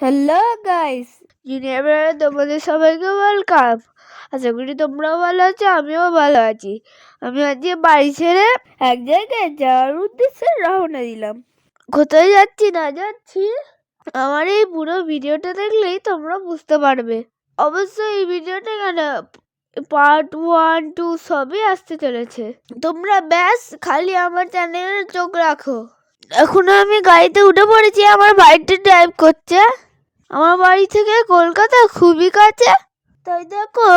Hello guys junior তোমাদের সবাইকে welcome আশা করি তোমরাও ভালো আছো, আমিও ভালো আছি। আমি আজকে বাড়ি ছেড়ে এক জায়গায় যাওয়ার উদ্দেশ্যে রওনা দিলাম। কোথায় যাচ্ছি না যাচ্ছি? আমার এই পুরো ভিডিওটা দেখলেই তোমরা বুঝতে পারবে। অবশ্যই এই ভিডিওটা কেন? পার্ট ওয়ান টু সবই আসতে চলেছে। তোমরা ব্যাস, খালি আমার চ্যানেলে চোখ রাখো। এখন আমি গাড়িতে উঠে পড়েছি, আমার বাড়িতে ড্রাইভ করছে। আমার বাড়ি থেকে কলকাতা খুবই কাছে। তাই দেখো,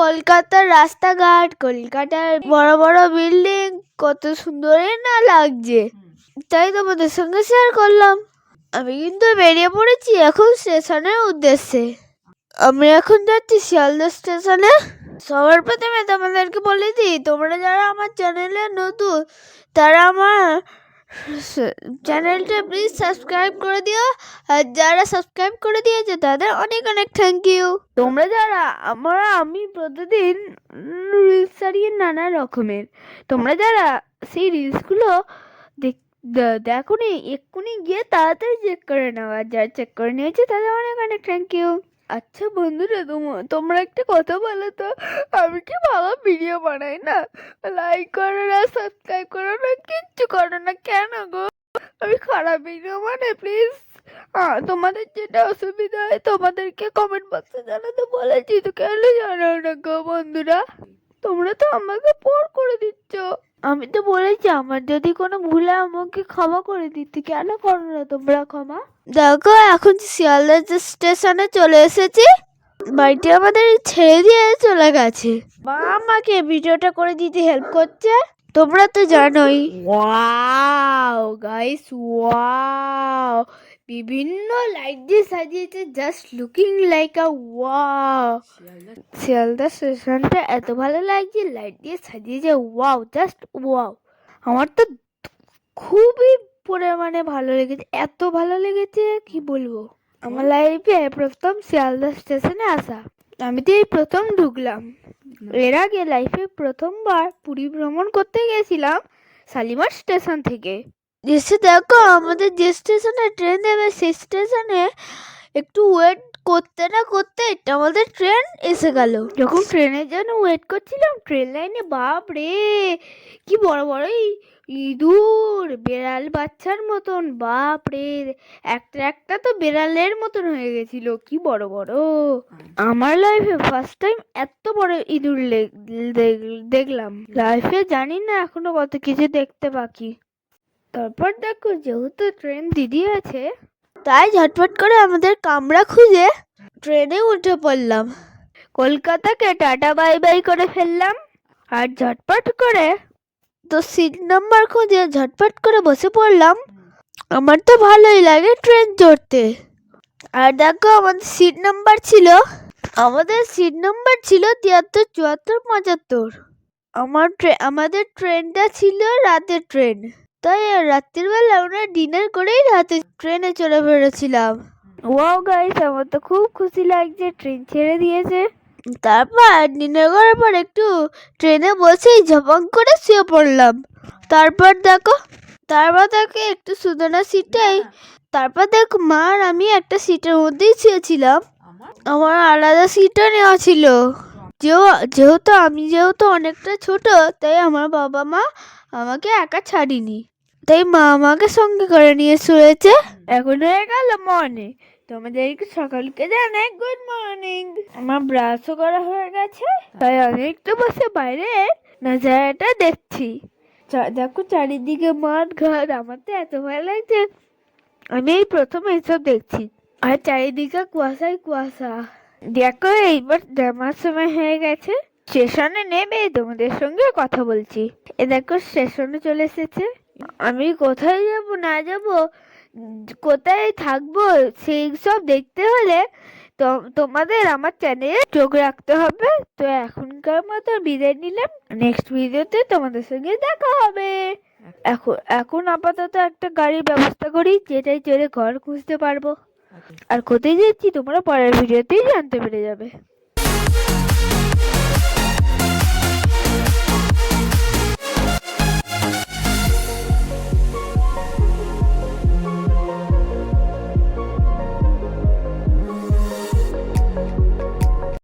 কলকাতার রাস্তাঘাট, কলকাতার বড় বড় বিল্ডিং, কত সুন্দরই না লাগছে। তাই তোমাদের সঙ্গে শেয়ার করলাম। আমি কিন্তু বেরিয়ে পড়েছি এখন স্টেশনের উদ্দেশ্যে। আমি এখন যাচ্ছি শিয়ালদা স্টেশনে। সবার প্রথমে তোমাদেরকে বলে দিই, তোমরা যারা আমার চ্যানেলে নতুন, তারা আমার চ্যানেলটা প্লিজ সাবস্ক্রাইব করে দিও। আর যারা সাবস্ক্রাইব করে দিয়েছে, তাদের অনেক অনেক থ্যাংক ইউ তোমরা যারা, আমরা, আমি প্রতিদিন রিলস ছাড়িয়ে নানা রকমের। তোমরা যারা সেই রিলসগুলো দেখো নি এক্ষুনি গিয়ে তাড়াতাড়ি চেক করে নাও। আর যারা চেক করে নিয়েছে, তাদের অনেক অনেক থ্যাংক ইউ আচ্ছা বন্ধুরা, তোম- তোমরা একটা কথা বলো তো, আমি কি ভালো ভিডিও বানাই না? লাইক করো না সাবস্ক্রাইব করো না, কিচ্ছু করো না, কেন গো? আমি খারাপ ভিডিও মানে প্লিজ তোমাদের যেটা অসুবিধা হয়, তোমাদেরকে কমেন্ট বক্সে জানাতে বলেছি, তো কেন জানাও না গো বন্ধুরা? তোমরা তো আমাকে পর করে দিচ্ছ। আমি তো বলেছি আমার যদি কোনো ভুল হয় আমাকে ক্ষমা করে দিতে। কেন করো না তোমরা ক্ষমা? দেখো এখন শিয়ালদা স্টেশনে চলে এসেছি বাড়িটি আমাদের ছেড়ে দিয়ে চলে গেছে। মা আমাকে ভিডিওটা করে দিতে হেল্প করছে? তোমরা তো জানোই। ওয়াও গাইস ওয়াও বিভিন্ন লাইট দিয়ে সাজিয়েছে just looking like a wow Sealdah স্টেশনটা এত ভালো লাগছে লাইট দিয়ে সাজিয়েছে ওয়াও জাস্ট ওয়াও আমার তো খুবই পরিমাণে ভালো লেগেছে এত ভালো লেগেছে কি বলব? আমার লাইফে প্রথম শিয়ালদা স্টেশনে আসা। আমি তো এই প্রথম ঢুকলাম। এর আগে লাইফে প্রথমবার পুরী ভ্রমণ করতে গেছিলাম শালিমার স্টেশন থেকে। এসে দেখো, আমাদের যে স্টেশনে ট্রেন দেবে সেই স্টেশনে একটু ওয়েট করতে না করতে আমাদের ট্রেন এসে গেল। যখন ট্রেনের জন্য ওয়েট করছিলাম ট্রেন লাইনে বাপ রে কি বড় বড় ইঁদুর, বেড়াল বাচ্চার মতন বাপ রে একটা একটা তো বেড়ালের মতন হয়ে গেছিল, কি বড় বড়! আমার লাইফে ফার্স্ট টাইম এত বড় ইঁদুর দেখলাম। লাইফে জানি না এখনও কত কিছু দেখতে বাকি। তারপর দেখো যেহেতু ট্রেন দিদি আছে, তাই ঝটপট করে আমাদের কামরা খুঁজে ট্রেনে উঠে পড়লাম। কলকাতাকে টাটা বাই বাই করে ফেললাম আর ঝটপট করে তো সিট নাম্বার খুঁজে ঝটপট করে বসে পড়লাম। আমার তো ভালোই লাগে ট্রেন চড়তে আর দেখো আমাদের সিট নাম্বার ছিল, আমাদের সিট নাম্বার ছিল তিয়াত্তর, চুয়াত্তর, পঁচাত্তর। আমার ট্রে আমাদের ট্রেনটা ছিল রাতের ট্রেন তাই রাত্রির বেলা আমরা ডিনার করেই রাতে ট্রেনে চলে বেরোছিলাম ওয়াও গাইস আমার তো খুব খুশি লাগছে ট্রেন ছেড়ে দিয়েছে। তারপর ডিনার করার পর একটু ট্রেনে বসেই ঝপাং করে শুয়ে পড়লাম। তারপর দেখো তারপর দেখো একটু সুদনা সিটটাই তারপর দেখো মা আর আমি একটা সিটের মধ্যেই শুয়েছিলাম। আমার আলাদা সিটও নেওয়া ছিল। যেহেতু আমি যেহেতু অনেকটা ছোট তাই আমার বাবা মা আমাকে একা ছাড়িনি। তাই মা আমাকে সঙ্গে করে নিয়ে শুয়েছে এখন হয়ে গেল মর্নিং তোমাদেরকে সকালকে জানাই গুড মর্নিং আমার ব্রাশও করা হয়ে গেছে। তাই আমি একটু বসে বাইরে নজারাটা দেখছি। দেখো চারিদিকে মাঠ ঘাট আমার তো এত ভালো লাগছে। আমি এই প্রথম এইসব দেখছি। আর চারিদিকে কুয়াশায় কুয়াশা। দেখো এইবার নামার সময় হয়ে গেছে। স্টেশনে নেমে তোমাদের সঙ্গে কথা বলছি। এ দেখো স্টেশনে চলে এসেছে। আমি কোথায় যাব না যাব কোথায় থাকব সেই সব দেখতে হলে তো তোমাদের আমার চ্যানেলে চোখ রাখতে হবে। তো এখনকার মতো বিদায় নিলাম। নেক্সট ভিডিওতে তোমাদের সঙ্গে দেখা হবে। এখন এখন আপাতত একটা গাড়ির ব্যবস্থা করি যেটাই চড়ে ঘর খুঁজতে পারব। আর কোথায় যাচ্ছি তোমরা পরের ভিডিওতেই জানতে পেরে যাবে।